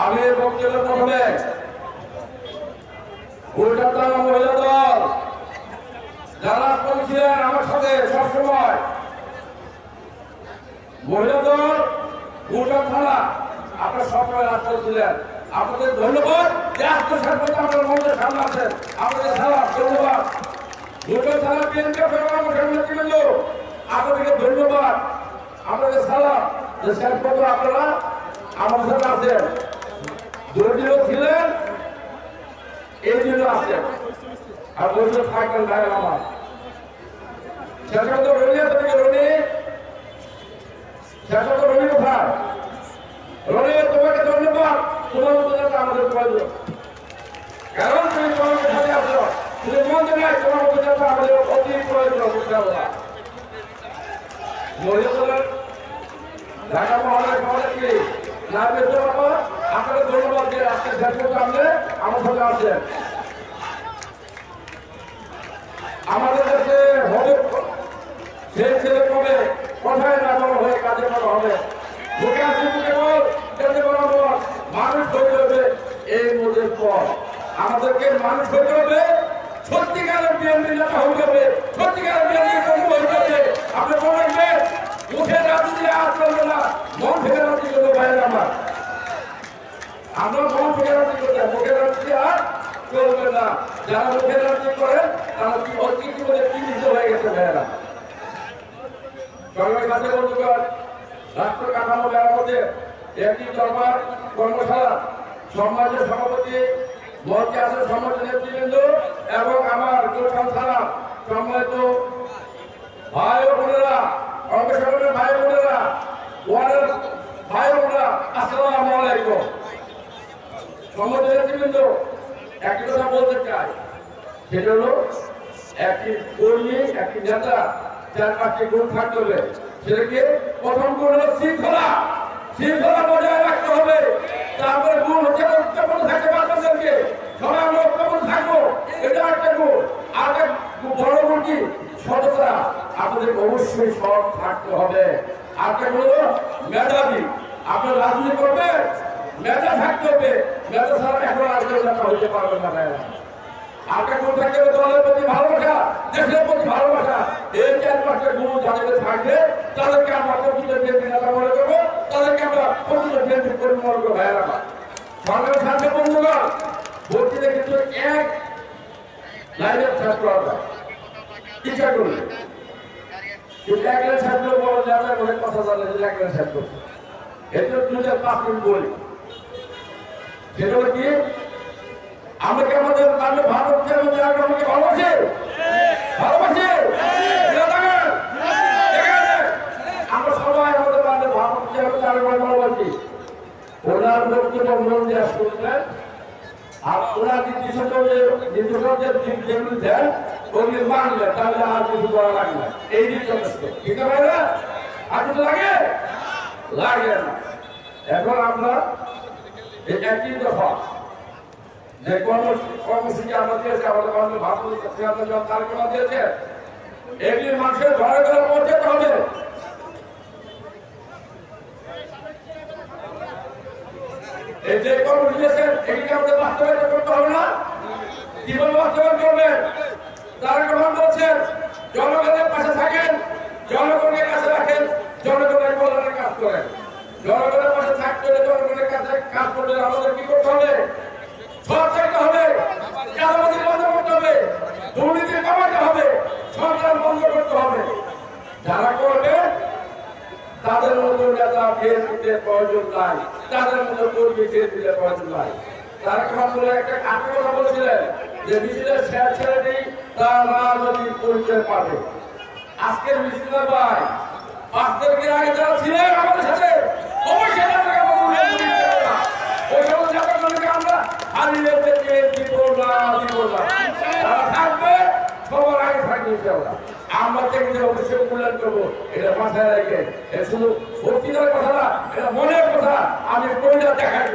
আমি বক্তব্য প্রথমে কলকাতা মহিলা দল যারা করেছিলেন আমার সাথে সবসময়, মহিলা দল, গোটা থানা আপনার সবসময় রাস্তা ছিলেন। আপনাদের ধন্যবাদ যে আত্মসাত মধ্যে সামনে আছেন। আপনাদের সালাম ধন্যবাদ। আপনাদেরকে ধন্যবাদ। আপনাদের সালাম। যে পর্যন্ত আপনারা আমার সাথে আছেন। জটিল ছিলেন, এই জন্য আছেন। আর বসে থাকবেন ভাই আমার। শেষ তো তো রবি কোথায়? রবি তোমাকে ধন্যবাদ। তোমার নেতা আমাদের প্রয়োজন কারণ তুমি তোমার সাথে আসো তুমি মন দেবে তোমার নেতা আমাদের অতি প্রয়োজন ঢাকা মহানগর সমাজকে না বেঁচে আপনাদের ধন্যবাদ দিয়ে আজকে শেষ করতে আমার সাথে আছেন আমাদের দেশে হবে সেই ছেলে কবে? কথায় না হয়ে কাজে বড় হবে। মুখে আসি মুখে বল কাজে বড় বল মানুষ হইতে হবে এই মোদের পর আমাদেরকে মানুষ হইতে হবে সত্যিকারের বিএনপি নেতা হইতে হবে সত্যিকারের বিএনপি কর্মী হইতে হবে। আপনি মনে রাখবেন মুখে রাজনীতি আর চলবে না, মন থেকে রাজনীতি করবে বাইরে আমার। আমরা মন থেকে রাজনীতি করতে মুখে রাজনীতি আর চলবে না। যারা মুখে রাজনীতি করেন, তারা কর্মশালা, সমাজের সভাপতি মঞ্চে আছে সমাজ নেতৃবৃন্দ এবং আমার গোলখান থানা সম্মানিত ভাই বোনেরা, অঙ্গসংগঠনের ভাই বোনেরা, ওয়ার্ডের ভাই বোনেরা, আসসালামু আলাইকুম। সমাজ নেতৃবৃন্দ, একটি কথা বলতে চাই। সেটা হলো, একটি কর্মী, একটি নেতা চার পাঁচটি গুণ থাকতে হবে সেটাকে প্রথম গুণ হলো শৃঙ্খলা। শৃঙ্খলা বজায় রাখতে হবে। তারপরে গুণ হচ্ছে উত্তম থাকে বাচ্চাদেরকে সবাই আমরা উত্তম থাকব, এটা একটা গুণ আর একটা বড় গুণ কি? সততা। আপনাদের অবশ্যই সৎ থাকতে হবে। আর একটা হলো মেধাবী। আপনার রাজনীতি করবে মেধা থাকতে হবে। মেধা ছাড়া এখন আর নেতা হইতে পারবেন না আগে কোন দলের প্রতি ভালোবাসা, দেশের কথা জানে এক লাইন পাঁচ মিনিট বলি সেটা হলো কি? আমরা কি আমাদের রাজ্য ভারতের মধ্যে আগে আমাকে ভালোবাসে। ভালোবাসে। আমরা সবাই আমাদের রাজ্যে ভারতের মধ্যে আগে ভালোবাসি। ওনার বক্তব্য মন দেওয়া শুনলেন আর ওনার নির্দিষ্ট নির্দিষ্ট যে যেগুলি দেন ওগুলি মানলে তাহলে আর কিছু করা লাগবে না। এই দিক যথেষ্ট ঠিক ভাইরা? আর কিছু লাগে? লাগে না। এখন আমরা একই দফা যে কর্ম- কর্মসূচি আমরা দিয়েছি আমাদের ভারতীয় যখন কার্যক্রম দিয়েছে। এগুলি মানুষের ঘরে ঘরে পৌঁছাতে হবে। এই যে কর্মসূচি দিয়েছেন এগুলিকে আমাদের পাশে থাকেন, জনগণের কাছে রাখেন, জনগণের কাজ করেন। জনগণের পাশে থাকতে জনগণের কাজ করতে আমাদের কি করতে হবে সৎ থাকতে হবে চাঁদাবাজি বন্ধ করতে হবে দুর্নীতি কমাতে হবে সরকার বন্ধ করতে হবে। যারা করবে, তাদের মতো নেতা বিএনপিতে প্রয়োজন নাই। তাদের মতো কর্মী বিএনপিতে প্রয়োজন নাই। তারা কেমন একটা আপনি কথা বলছিলেন? যে মিছিলের শেষ ছেলেটি তার মা যদি পরিচয় পাবে। আজকের মিছিলে ভাই পাঁচ তারিখের আগে যারা ছিলেন আমাদের সাথে আমরা থাকবে, সবার আগে থাকবে, ইনশাআল্লাহ। থেকে অবশ্যই মূল্যায়ন করব। এটা মাথায় রেখে। শুধু বক্তৃতার কথা না, এটা মনের কথা। আমি কইটা দেখাই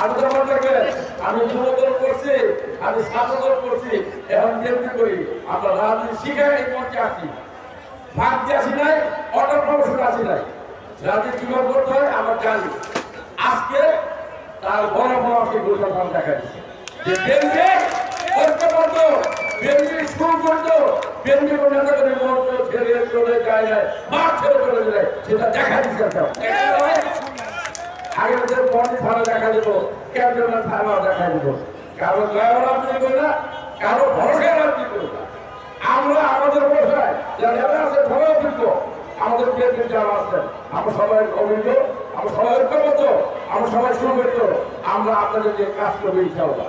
আমি তো মনে আমি যুবদল করছি, আমি ছাত্রদল করছি। এখন বিএনপি করি? আমরা রাজনীতি শিখে এই মঞ্চে আসি। ভাগ আসি নাই অটো প্রমোশন আসি নাই। রাজনীতি কীভাবে করতে হয় আমরা জানি। আজকে তার বড় বড় গুলশান খান দেখা দিচ্ছে। যে বিএনপি ঐক্যবদ্ধ বিএনপি সুবদ্ধ বিএনপি কোন নেতা করে মঞ্চ ছেড়ে চলে যায় না, মাঠ ছেড়ে চলে যায় সেটা দেখা দিচ্ছে আগে ওদের পন্ডিত ভালো দেখা দিত ক্যান্টনমেন্ট ভালো দেখা দিত কারও দয়া রাজনীতি করি না, কারও ভরসা রাজনীতি করি না। আমরা আমাদের ভরসায় যারা যারা আছে সবাই অভিজ্ঞ। আমাদের বিএনপি যারা আছেন, আমরা সবাই অভিজ্ঞ, আমরা সবাই ঐক্যবদ্ধ, আমরা সবাই সুবিধ আমরা আপনাদের যে কাজ করব, ইনশাআল্লাহ।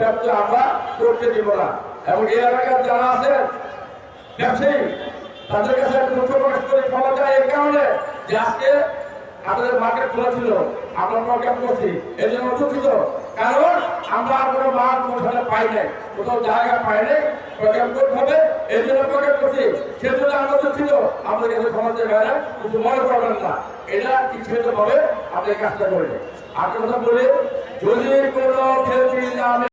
ব্যবসা আমরা করতে দিব না। এবং এই এলাকার যারা আছেন, ব্যবসায়ী, তাদের কাছে দুঃখ প্রকাশ করে। ক্ষমা চাই এই কারণে যে আজকে আমাদের মার্কেট খোলা ছিল। আমরা প্রোগ্রাম করছি। জন্য দুঃখিত। কারণ আমরা কোনো পাই নাই। কোথাও জায়গা পাই নাই। প্রোগ্রাম করতে হবে। জন্য প্রোগ্রাম করছি। সেজন্য আমরা দুঃখিত। আমাদের কাছে চাই ভাইরা। কিছু মনে করবেন না। এটা ইচ্ছিত ভাবে আপনি কাজটা করবেন আর কথা বলে, যদি কোনো